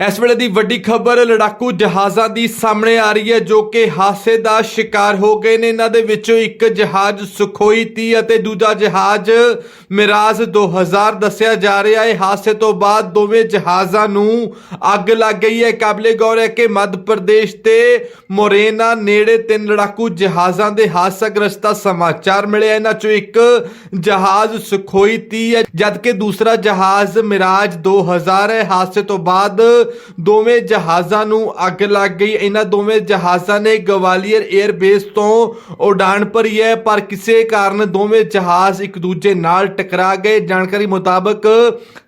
ਇਸ ਵੇਲੇ ਦੀ ਵੱਡੀ ਖਬਰ ਲੜਾਕੂ ਜਹਾਜ਼ਾਂ ਦੀ ਸਾਹਮਣੇ ਆ ਰਹੀ ਹੈ, ਜੋ ਕਿ ਹਾਦਸੇ ਦਾ ਸ਼ਿਕਾਰ ਹੋ ਗਏ ਨੇ। ਇਹਨਾਂ ਦੇ ਵਿੱਚੋਂ ਇੱਕ ਜਹਾਜ਼ ਸੁਖੋਈ 30 ਅਤੇ ਦੂਜਾ ਜਹਾਜ਼ ਮਿਰਾਜ 2000 ਦੱਸਿਆ ਜਾ ਰਿਹਾ ਹੈ। ਹਾਦਸੇ ਤੋਂ ਬਾਅਦ ਦੋਵੇਂ ਜਹਾਜ਼ਾਂ ਨੂੰ ਅੱਗ ਲੱਗ ਗਈ ਹੈ। ਕਾਬਲੇ ਗੌਰ ਹੈ ਕਿ ਮੱਧ ਪ੍ਰਦੇਸ਼ ਤੇ ਮੋਰੇਨਾ ਨੇੜੇ ਤਿੰਨ ਲੜਾਕੂ ਜਹਾਜ਼ਾਂ ਦੇ ਹਾਦਸਾਗ੍ਰਸਤ ਦਾ ਸਮਾਚਾਰ ਮਿਲਿਆ। ਇਹਨਾਂ ਚੋਂ ਇੱਕ ਜਹਾਜ਼ ਸੁਖੋਈ 30 ਹੈ, ਜਦਕਿ ਦੂਸਰਾ ਜਹਾਜ਼ ਮਿਰਾਜ 2000 ਹੈ। ਹਾਦਸੇ ਤੋਂ ਬਾਅਦ ਦੋਵੇਂ ਜਹਾਜ਼ਾਂ ਨੂੰ ਅੱਗ ਲੱਗ ਗਈ। ਇਹਨਾਂ ਦੋਵੇਂ ਜਹਾਜ਼ਾਂ ਨੇ ਗਵਾਲੀਅਰ 에ਅਰ ਤੋਂ ਉਡਾਣ ਭਰੀ ਹੈ, ਪਰ ਕਿਸੇ ਕਾਰਨ ਦੋਵੇਂ ਜਹਾਜ਼ ਇੱਕ ਦੂਜੇ ਨਾਲ ਟਕਰਾ ਗਏ। ਜਾਣਕਾਰੀ ਮੁਤਾਬਕ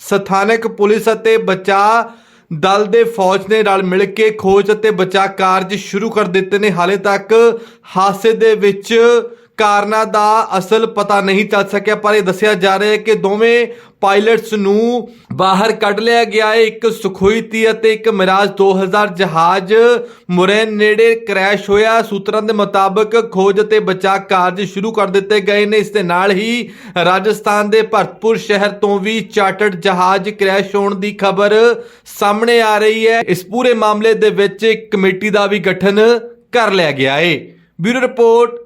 ਸਥਾਨਕ ਪੁਲਿਸ ਅਤੇ ਬਚਾਅ ਦਲ ਦੇ ਫੌਜ ਨੇ ਨਾਲ ਮਿਲ ਕੇ ਖੋਜ ਅਤੇ ਬਚਾਅ ਕਾਰਜ ਸ਼ੁਰੂ ਕਰ ਦਿੱਤੇ ਨੇ। ਹਾਲੇ ਤੱਕ ਹਾਦਸੇ ਦੇ ਵਿੱਚ ਕਾਰਨਾਂ ਦਾ ਅਸਲ ਪਤਾ ਨਹੀਂ ਚੱਲ ਸਕਿਆ, ਪਰ ਇਹ ਦੱਸਿਆ ਜਾ ਰਿਹਾ ਹੈ ਕਿ ਦੋਵੇਂ ਪਾਇਲਟਸ ਨੂੰ ਬਾਹਰ ਕੱਢ ਲਿਆ ਗਿਆ ਹੈ। ਇੱਕ ਸੁਖੋਈ 30 ਅਤੇ ਇੱਕ ਮਿਰਾਜ 2000 ਜਹਾਜ਼ ਮੁਰੇਨ ਨੇੜੇ ਕ੍ਰੈਸ਼ ਹੋਇਆ। ਸੂਤਰਾਂ ਦੇ ਮੁਤਾਬਕ ਖੋਜ ਅਤੇ ਬਚਾਅ ਕਾਰਜ ਸ਼ੁਰੂ ਕਰ ਦਿੱਤੇ ਗਏ ਨੇ। ਇਸ ਦੇ ਨਾਲ ਹੀ ਰਾਜਸਥਾਨ ਦੇ ਭਰਤਪੁਰ ਸ਼ਹਿਰ ਤੋਂ ਵੀ ਚਾਰਟਰਡ ਜਹਾਜ਼ ਕ੍ਰੈਸ਼ ਹੋਣ ਦੀ ਖਬਰ ਸਾਹਮਣੇ ਆ ਰਹੀ ਹੈ। ਇਸ ਪੂਰੇ ਮਾਮਲੇ ਦੇ ਵਿੱਚ ਇੱਕ ਕਮੇਟੀ ਦਾ ਵੀ ਗਠਨ ਕਰ ਲਿਆ ਗਿਆ ਹੈ। Bureau report